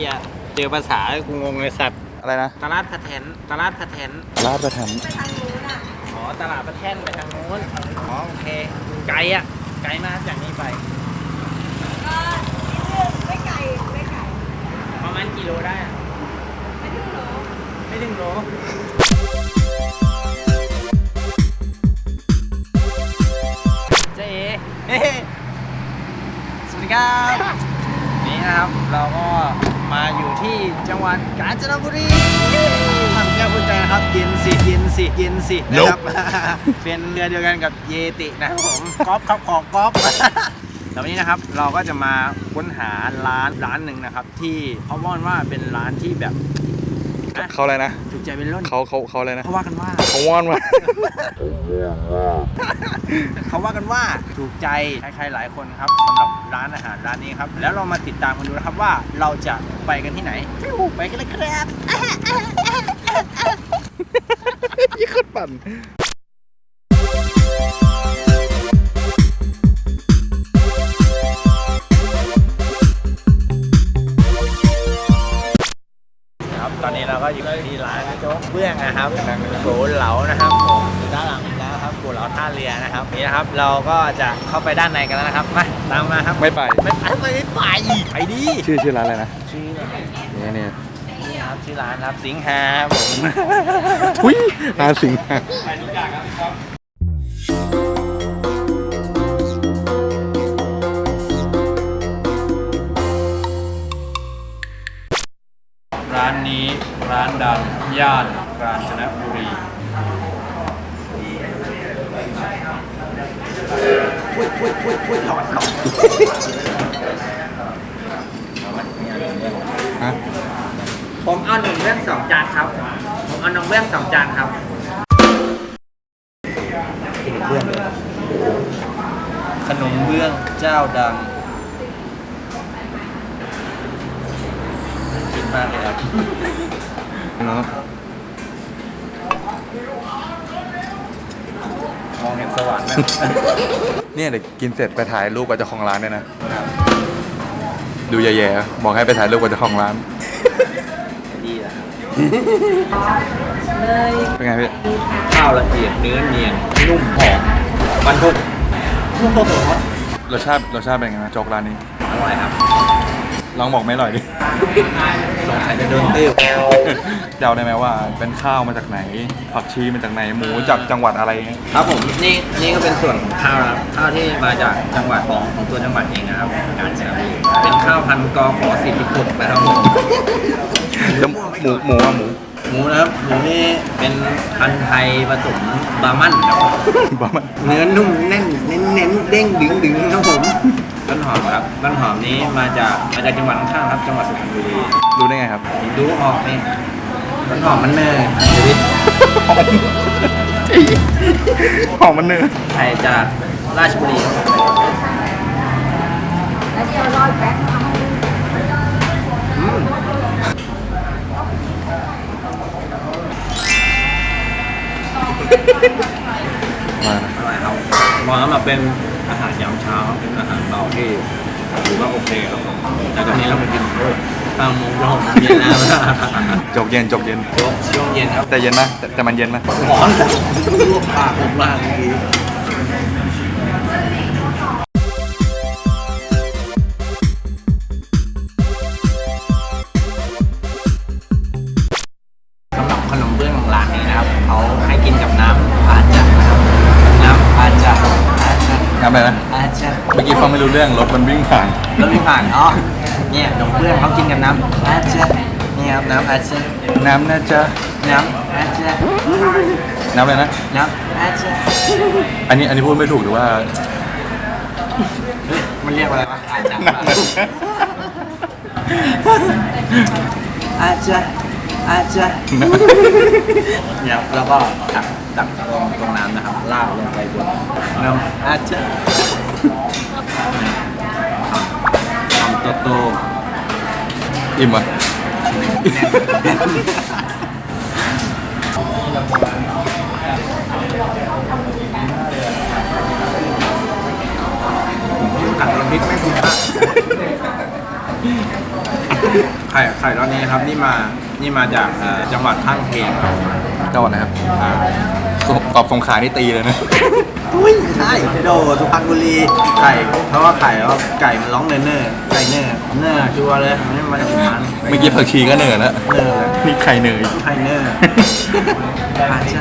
ฮียเจอภาษากูงงเลยสัตว์อะไรนะตลาดพะแทนตลาดพะแทนลาดประทันอ๋อตลาดพะแทนไปทางนู้นอ๋อโอเคไกลอะไกลมากจากนี้ไป ก็นิดนึงไม่ไก่ไม่ไก่ประมาณกี่โลได้อะไม่ถึงโลไม่ถึงโลเจ๊เอ๊ะสวัสดีครับ นี่นะครับ เราก็มาอยู่ ที่จังหวัดกาญจนบุรีทำแก้วพูดใจนะครับเย็นสิเย็นสิเย็นสินะครับเป็นเรือเดียวกันกับเยตินะครับผมก๊อฟครับของก๊อฟแล้ววันนี้นะครับเราก็จะมาค้นหาร้านร้านหนึ่งนะครับ ที่เขาว่ากันว่าเป็นร้านที่แบบ อะเขาอะไรนะถูกใจเป็นร่นเขาเขาเขาอะไรนะเขาว่ากันว่าเขาว่อนมาเขาว่ากันว่าถูกใจใครๆหลายคนครับสำหรับร้านอาหารร้านนี้ครับ แล้วเรามาติดตามกันดูนะครับว่าเราจะไปกันที่ไหนไปกันเลยครับยี่ขัดปั่น ครับ ตอนนี้เราก็อยู่ที่ร้านโจ๊กเบื้องนะครับโกเหลานะครับผมอยู่ด้านหลังอีกแล้วครับโกเหลาท่าเรือนะครับนี่นะครับเราก็จะเข้าไปด้านในกันแล้วนะครับมาตามมาครับไม่ไปไม่ไปไม่ไปไปดิชื่อชื่อร้านอะไรนะชื่อเนี่ยเนี่ยนี่ครับชื่อร้านครับสิงหาครับผมหุ้ยร้านสิงห์ร้ ร้านดังย่านกาญจนบุรีพุยพุยพุยพุยหลอดหลอดฮะผมเอาหนึ่งเรื่องสองจานครับ ผมเอาหนึ่งเรื่องสองจานครับขนมเบื้องเจ้าดังกินมากเลยครับ เนาะมองเห็นสวรรค์ไหมเนี่ยเดี๋ยวกินเสร็จไปถ่ายรูปกับเจ้าของร้านด้วยนะดูแย่ๆบอกให้ไปถ่ายรูปกับเจ้าของร้าน ดีแล้วเป็นไงพี่ ข้าวละเอียดเนื้อเนียนนุ่มหอมมันทุกรสชาติรสชาติเป็นไงนะโจ๊กร้านนี้ อร่อยครับ ลองบอกไม่อร่อยดิ สงสัยจะโดนติ้วเดาได้ไหมว่าเป็นข้าวมาจากไหน ผักชีมาจากไหนหมูจากจังหวัดอะไรเงี้ยครับผมนี่นี่ก็เป็นส่วนของข้าวนะครับข้าวที่มาจากจังหวัดของของตัวจังหวัดเองนะครับกาญจนบุรีเป็นข้าวพันธุ์กอขอสิทธิพุทธนะครับผมแล้วหมูหมูอะหมูหมูนะครับหมูนี่เป็นพันธุ์ไทยผสมบาร์มันครับบ้ามันเนื้อนุ่มแน่นเน้นเน้นเด้งดึงดึงครับผม ต้นหอมครับต้นหอมนี้มาจากมาจากจังหวัดข้างๆครับ จังหวัดสุพรรณบุรีรู้ได้ไงครับ ดูออกนี่ต้นหอมมันเนยหอมมันเนื้อไทยจากราชบุรีครับแล้วเดี๋ยวรอยแป๊บเอาอืมมาอร่อยครับมองแล้วมาเป็น อาหารยามเช้าเป็นอาหารเบาที่ถือว่าโอเคครับผมแต่ตอนนี้เราไปกินข้าวหมูกรอบเย็นแล้วจกเย็นจกเย็นช่วงเย็นครับแต่เย็นนะแต่แต่มันเย็นนะร้อนลวกปากผมมากเมื่อกี้ อะไรนะ อาจจะเมื่อกี้ฟังไม่รู้เรื่องรถมันวิ่งผ่าน รถไม่ผ่านอ๋อเนี่ยขนมเบื้องเขากินกับน้ำอาจจะนี่ครับน้ำอาจจะน้ำน่าจะน้ำอาจจะน้ำอะไรนะ น้ำอาจจะอันนี้อันนี้พูดไม่ถูกหรือว่า เฮ้ยมันเรียกว่าอะไรวะอาจจะอาจจะ อาจจะเนี่ยครับแล้วก็ตักตักตรงตรงน้ำนะครับลาดลงไปบนน้ำอาจจะทำโตโตอิ่มอะกัดน้ำพริกไม่คุ้มค่าไข่ไข่รอบนี้ครับนี่มา นี่มาจากเอ่อจังหวัดข้างเคียงครับจังหวัดไหนครับตอบสงขลานี่ตีเลยนะ อุ้ยไม่ใช่โดสุพรรณบุรีไข่เพราะว่าไข่ว่าไก่มันร้องเนอร์เนอร์ไก่เนอร์เนอร์ชัวร์เลยมันมาจากสุพรรณเมื่อกี้ผักชีก็เหนื่อยแล้วเนอร์เลยนี่ไข่เหนื่อยไข่เนอร์อ่าใช่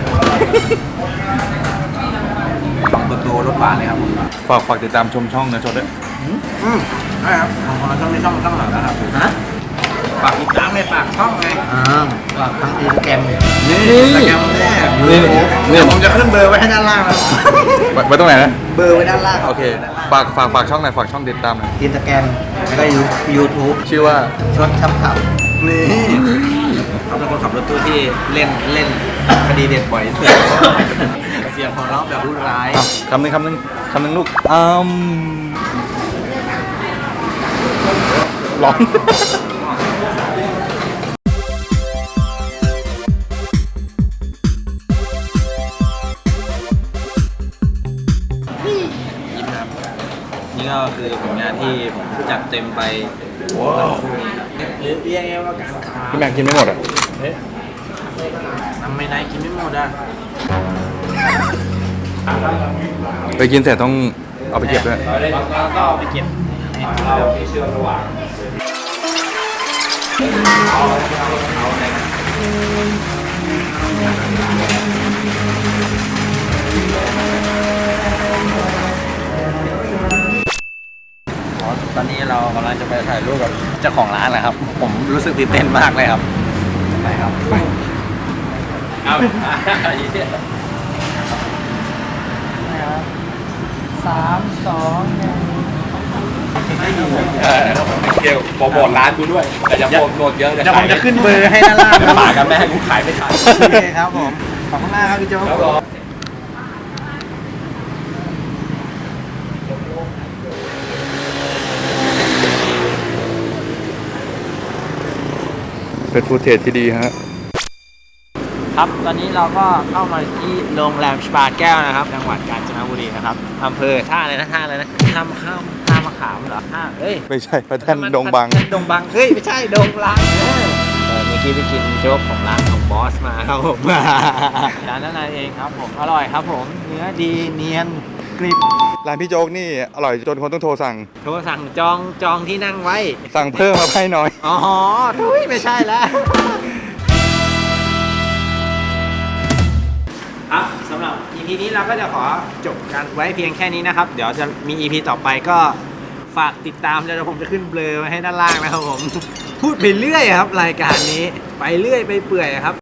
ลองตัวโตรสหวานเลยครับผมฝากฝากติดตามชมช่องนะชดด้วยอืมใช่ครับของเราต้องมีช่องช่องหลังนะครับฮะ ฝากติดตามในฝากช่องไงอ่าฝากทั้งอินสตาแกรมนี่สแกมแน่นี่ เดี๋ยวผมจะขึ้นเบอร์ไว้ให้ด้านล่างแล้วไว้ไว้ตรงไหนนะ เบอร์ไว้ด้านล่างโอเค ฝาก ฝาก ฝากช่องหน่อย ฝากช่องติดตามหน่อย อินสตาแกรมแล้วก็ยูทูบชื่อว่าชดคำขับนี่เขาเป็นคนขับรถตู้ที่เล่นเล่นคดีเด็ดบ่อยที่สุดเสียงของเราะแบบรุนแรงอ้าวคำหนึ่งคำหนึ่งคำหนึ่งลูกอืมร้อง คือผลงานที่ผมจัดเต็มไปหรือเรียกง่ายๆว่าการค้าพี่แม็กกินไม่หมดอะ ทำไมนายกินไม่หมดอะไปกินเสร็จต้องเอาไปเก็บด้วย แล้วก็เอาไปเก็บเราเชื่อระหว่าง ตอนนี้เรากำลังจะไปถ่ายรูปกับเจ้าของร้านนะครับ ผมรู้สึกตื่นเต้นมากเลยครับ ไปครับไปเอาอีกทีสามสองหนึ่งเกี่ยวโปรดร้านกูด้วยแต่อย่าโปรโมทเยอะเดี๋ยวผมจะขึ้นเบอร์ให้ด้านล่างนะปากกันแม่กูขายไม่ทันโอเคครับผม ขอบคุณมากครับพี่โจ๊ก เป็นฟูเทจที่ดีฮะ ครับ ตอนนี้เราก็เข้ามาที่โรงแรมสปาแก้วนะครับ จังหวัดกาญจนบุรีนะครับอำเภอท่าอะไรนะท่าอะไรนะท่ามะข้ามท่ามะขามเหรอท่าเอ้ยไม่ใช่พระแท่นดงบังแท่นดงบัง เฮ้ย ไม่ใช่ ดงลังเออเออเมื่อกี้ไปกินโจ๊กของร้านของบอสมาครับผม ร้านนั้นนายเองครับผม อร่อยครับผม เนื้อดีเนียน กริบร้านพี่โจ๊กนี่อร่อยจนคนต้องโทรสั่ง โทรสั่งจองจองที่นั่งไว้ สั่งเพิ่มมาให้น้อย อ๋อทุยไม่ใช่แล้วครับสำหรับ EP นี้เราก็จะขอจบกันไว้เพียงแค่นี้นะครับ เดี๋ยวจะมี EP ต่อไปก็ฝากติดตามเดี๋ยวผมจะขึ้นเบลอไว้ให้ด้านล่างนะครับผม พูดไปเรื่อยครับ รายการนี้ ไปเรื่อยไปเปื่อยครับ